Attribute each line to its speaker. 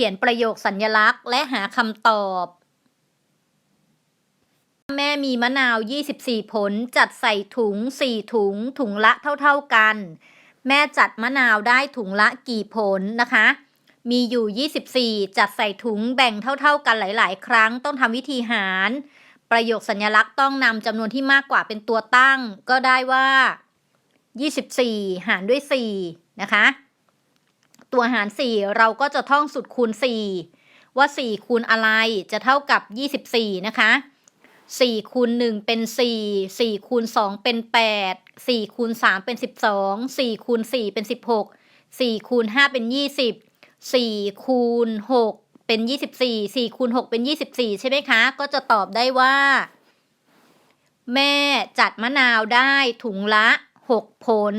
Speaker 1: ขียนประโยคสัญลักษณ์ และหาคำตอบ แม่มีมะนาว 24 ผลจัดใส่ถุง 4 ถุง ถุงละเท่า ๆกัน แม่จัดมะนาวได้ถุงละกี่ผลนะคะ มีอยู่ 24 จัดใส่ถุงแบ่งเท่า ๆ กันหลาย ๆ ครั้งต้องทำวิธีหาร ประโยคสัญลักษณ์ต้องนำจำนวนที่มากกว่าเป็นตัวตั้ง ก็ได้ว่า 24 หารด้วย 4 นะคะ ตัวหาร 4 เราก็จะท่องสุดคูณ 4 ว่า 4 คูณอะไรจะเท่ากับ 24 นะคะ4คูณ1เป็น 4 4คูณ2เป็น 8 4คูณ3เป็น 12 4คูณ4เป็น 16 4คูณ5เป็น 20 4คูณ6เป็น 24 4คูณ6เป็น 24 ใช่ไหมคะ ก็จะตอบได้ว่า แม่จัดมะนาวได้ถุงละ 6 ผล